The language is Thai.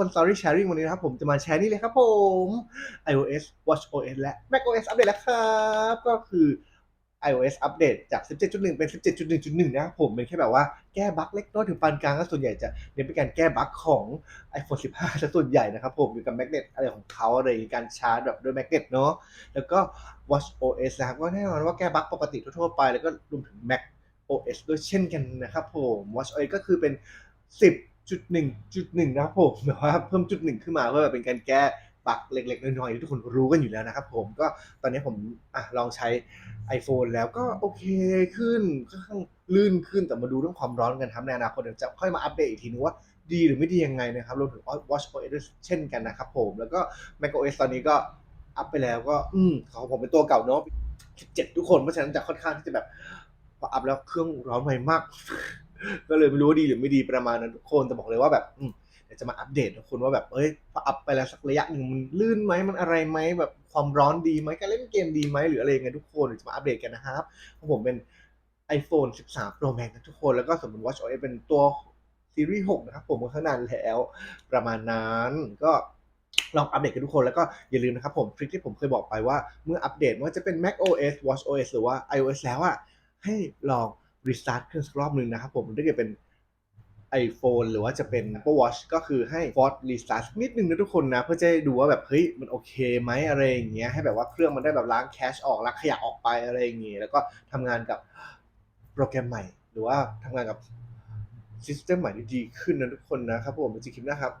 คน Story Sharing วันนี้นะครับผมจะมาแชร์นี่เลยครับผม iOS watchOS และ macOS อัปเดตแล้วครับ ก็คือ iOS อัปเดตจาก 17.1 เป็น 17.1.1 นะครับผมเป็นแค่แบบว่าแก้บั๊กเล็กน้อยถึงปานกลางก็ส่วนใหญ่จะเน้นเป็นการแก้บั๊กของ iPhone 15ซะส่วนใหญ่นะครับผมอยู่กับแมกเนตอะไรของเขาอะไรการชาร์จแบบด้วยแมกเนตเนาะแล้วก็ watchOS นะครับก็แน่นอนว่าแก้บั๊กปกติทั่วๆไป แล้วก็รวมถึง Mac OS ด้วยเช่นกันนะครับผม watchOS ก็คือเป็น 10.1.1นะครับผมแบบว่าเพิ่มจุดหนึ่งขึ้นมาเพื่อแบบเป็นการแก้บั๊กเล็กๆน้อยๆที่ทุกคนรู้กันอยู่แล้วนะครับผมก็ตอนนี้ผมอะลองใช้ iPhone แล้วก็โอเคขึ้นค่อนข้างลื่นขึ้นแต่มาดูเรื่องความร้อนกันครับในอนาคตเดี๋ยวจะค่อยมาอัปเดตอีกทีนึงว่าดีหรือไม่ดียังไงนะครับรวมถึง watchOS ด้วยเช่นกันนะครับผมแล้วก็ macOS ตอนนี้ก็อัปไปแล้วก็อืมของผมเป็นตัวเก่าเนาะ17ทุกคนเพราะฉะนั้นจะค่อนข้างที่จะแบบพออัพแล้วเครื่องร้อนไวมาก ก็เลยไม่รู้ว่าดีหรือไม่ดีประมาณนั้นทุกคนแต่บอกเลยว่าแบบอืมเดี๋ยวจะมาอัปเดตทุกคนว่าแบบเอ้ยพออัพไปแล้วสักระยะหนึ่งมันลื่นไหมมันอะไรไหมแบบความร้อนดีไหมการเล่นเกมดีไหมหรืออะไรยังไงทุกคนเดี๋ยวจะมาอัปเดตกันนะครับของผมเป็น iPhone 13 Pro Max นะทุกคนแล้วก็สมมติ WatchOS เป็นตัวซีรีส์6นะครับผมก็ขนานแล้วประมาณนั้นก็ลองอัปเดตกันทุกคนแล้วก็อย่าลืมนะครับผมทริคที่ผมเคยบอกไปว่าเมื่ออัปเดตว่าจะเป็น Mac OS Watch OS หรือว่า iOS แล้วอะให้ลอง restart เครื่องสักรอบหนึ่งนะครับผมถ้าเกิดเป็น iPhone หรือว่าจะเป็น Apple Watch ก็คือให้ force restart นิดนึงนะทุกคนนะ เพื่อจะดูว่าแบบเฮ้ยมันโอเคไหมอะไรอย่างเงี้ยให้แบบว่าเครื่องมันได้แบบล้างแคชออกล้างขยะออกไปอะไรอย่างเงี้ยแล้วก็ทำงานกับโปรแกรมใหม่ หรือว่าทำงานกับซิสเต็มใหม่ที่ดีขึ้นนะทุกคนนะครับผมเป็นจิคลิปนะครับ